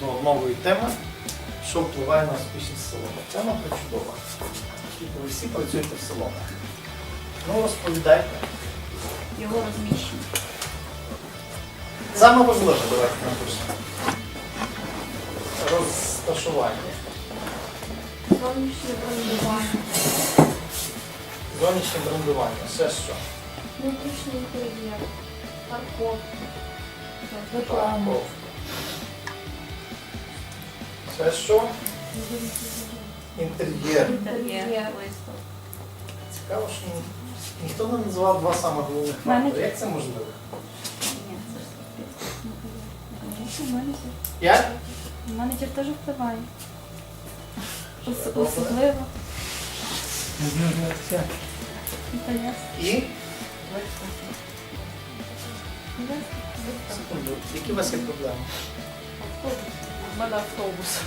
промовою тема, що впливає на успішність салону. Тема причудова. Ви всі працюєте в салонах. Ну, розповідайте. Його розміщення. Саме важливе, давайте напишемо. Розташування. Зовнішнє брендування. Зовнішнє брендування. Ще що? Внутрішній інтер'єр. Парковка. Парковка. Ще що? Інтер'єр. Інтер'єр. Цікаво, що ніхто не називав два самих головних фактори. Як це можливо? Ні, це ж Звісно, менеджер. Як? Менеджер теж впливає. Особливо. І? Секунду. Які у вас є проблеми? У мене автобус.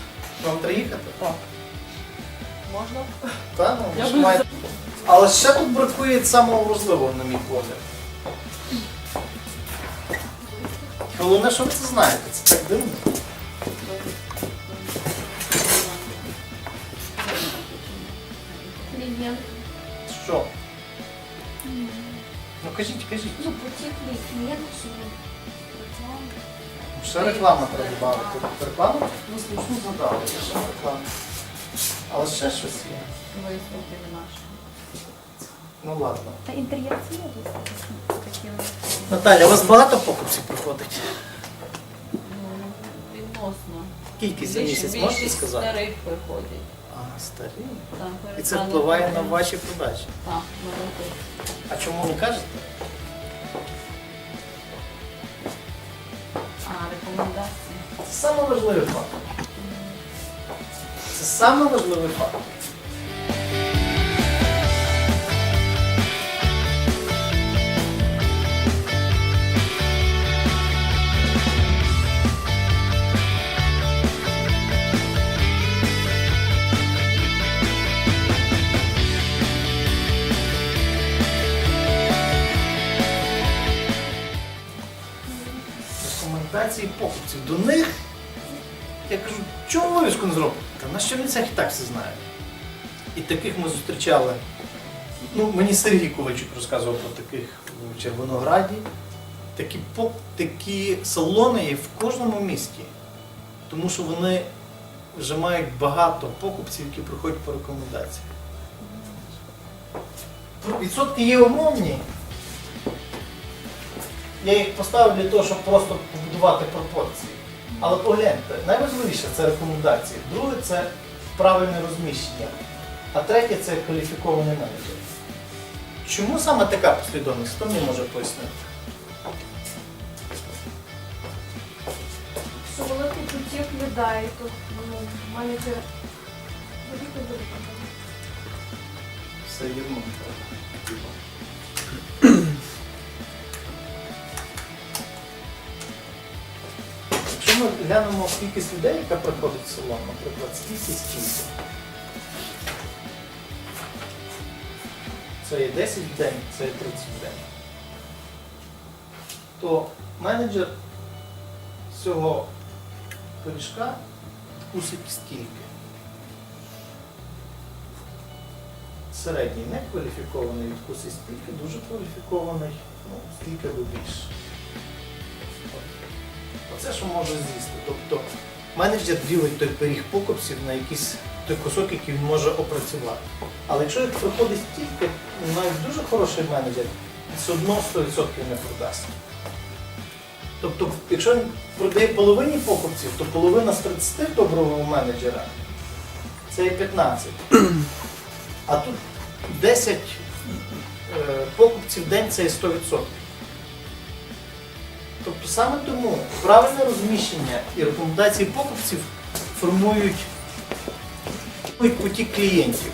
Вам треба їхати? Так. Можна? Та, ну, ви ж би маєте. Але ще тут бракує самого важливого, на мій погляд. Головне, що ви це знаєте, це так дивно. Клієнт. Що? Ну кажіть, кажіть. Ну, потіклий клієнт, що реклама. Ще реклама треба додати. Рекламу ви слушно задали, ще реклама. Але ще щось є. Висновки не наші. Ну ладно. Та інтер'єр це є от. Наталя, у вас багато покупців приходить? Ну, відносно. Кількість за місяць можете більшість сказати? старих приходять. А, старі. Так, І це впливає на ваші продажі. Так, ринку. А чому не кажете? Рекомендації. Це саме фактор. Це саме важливий фактор. Рекомендації покупців. До них я кажу, чому вивіску не зробити? Та на Чернівцях і так всі знають. І таких ми зустрічали. Ну, мені Сергій Ковальчук розказував про таких в Червонограді. Такі, такі салони є в кожному місті. Тому що вони вже мають багато покупців, які приходять по рекомендаціях. Ну, Відсотки є умовні. Я їх поставив для того, щоб просто побудувати пропорції. Але погляньте, найважливіше це рекомендації. Друге це правильне розміщення. А третє це кваліфікований менеджер. Чому саме така послідовність? Хто мені може пояснити? Що великий потік людей, то ну, менеджер. Великий великий. Все вірно. Ми глянемо кількість людей, яка приходить в салон, наприклад, скільки стільки. Це є 10 в день, це є 30 в день. То менеджер цього пиріжка вкусить стільки. середній некваліфікований відкусить стільки, дуже кваліфікований, ну, стільки або більше. Оце що може з'їсти. Тобто менеджер ділить той пиріг покупців на якийсь той кусок, який він може опрацювати. Але якщо їх приходить стільки, ну, навіть дуже хороший менеджер, все одно 100% не продасть. Тобто, якщо він продає половині покупців, то половина з 30 доброго менеджера це є 15. А тут 10 е, покупців в день це є 100%. Тобто саме тому правильне розміщення і рекомендації покупців формують потік клієнтів.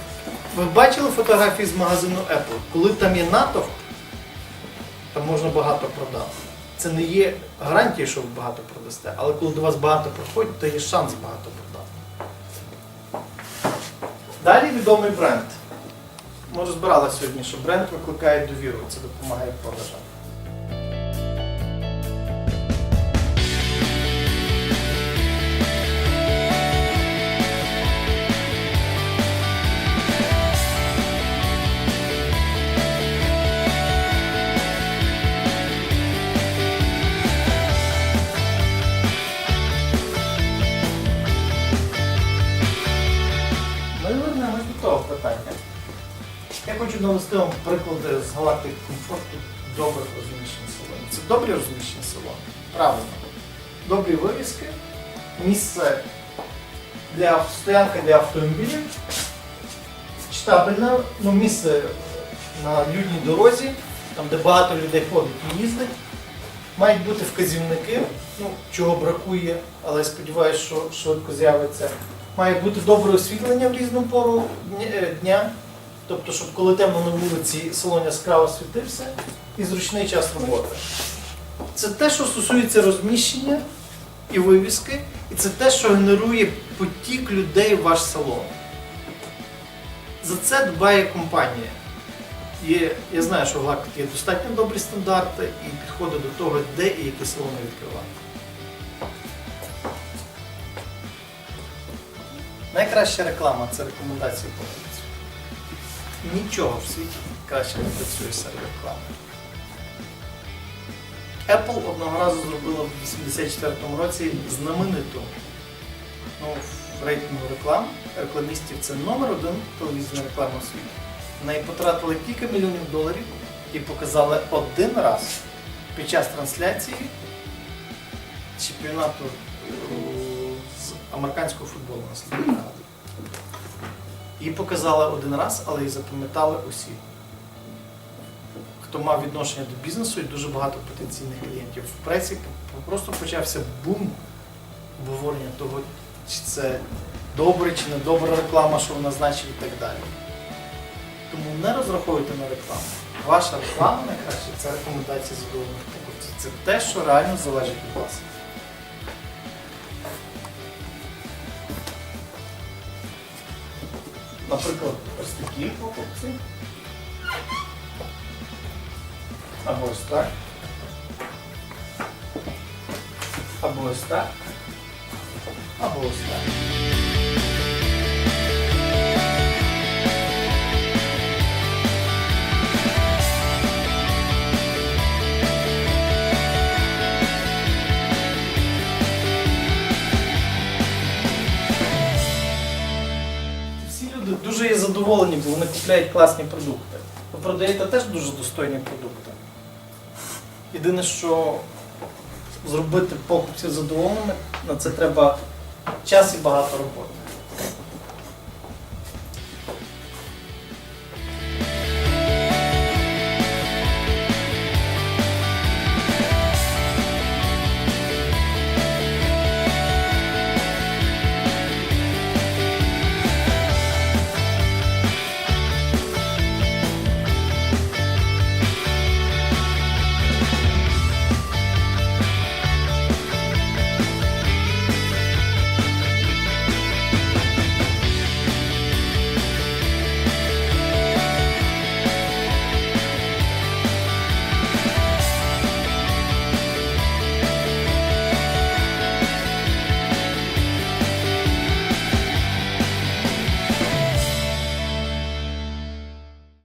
Ви бачили фотографії з магазину Apple? Коли там є натовп, там можна багато продати. Це не є гарантією, що ви багато продасте, але коли до вас багато приходять, то є шанс багато продати. Далі відомий бренд. Ми розбирали сьогодні, що бренд викликає довіру, це допомагає продажам. Я хочу навести вам приклади з галактик комфорту добре розміщені салони. Це добрі розміщені салони. Правильно. Добрі вивіски, місце для стоянки для автомобілів, читабельне ну, місце на людній дорозі, там де багато людей ходить і їздить. Мають бути вказівники, ну, чого бракує, але сподіваюся, що швидко з'явиться. Має бути добре освітлення в різну пору е, дня, тобто, щоб коли темно на вулиці салон яскраво світився і зручний час роботи. Це те, що стосується розміщення і вивіски, і це те, що генерує потік людей в ваш салон. За це дбає компанія. Є, я знаю, що в Галактик є достатньо добрі стандарти і підходи до того, де і які салони відкривати. Найкраща реклама це рекомендації. Нічого в світі краще не працює серед реклами. Apple одного разу зробила в 84-му році знамениту ну, рейтингу реклам рекламістів це номер один телевізійна реклама у світі. В неї потратили кілька мільйонів доларів і показали один раз під час трансляції чемпіонату е, з американського футболу нагадую. Її показали один раз, але її запам'ятали усі. Хто мав відношення до бізнесу і дуже багато потенційних клієнтів. В пресі просто почався бум обговорення того, чи це добре чи не добра реклама, що вона значить і так далі. Тому не розраховуйте на рекламу. Ваша реклама найкраще це рекомендації задоволених покупців. Це те, що реально залежить від вас. Наприклад, ось такі покупці. Або ось так. Або ось так. Або ось так. Задоволені, бо вони купляють класні продукти. Ви продаєте теж дуже достойні продукти. Єдине, що зробити покупців задоволеними, на це треба час і багато роботи.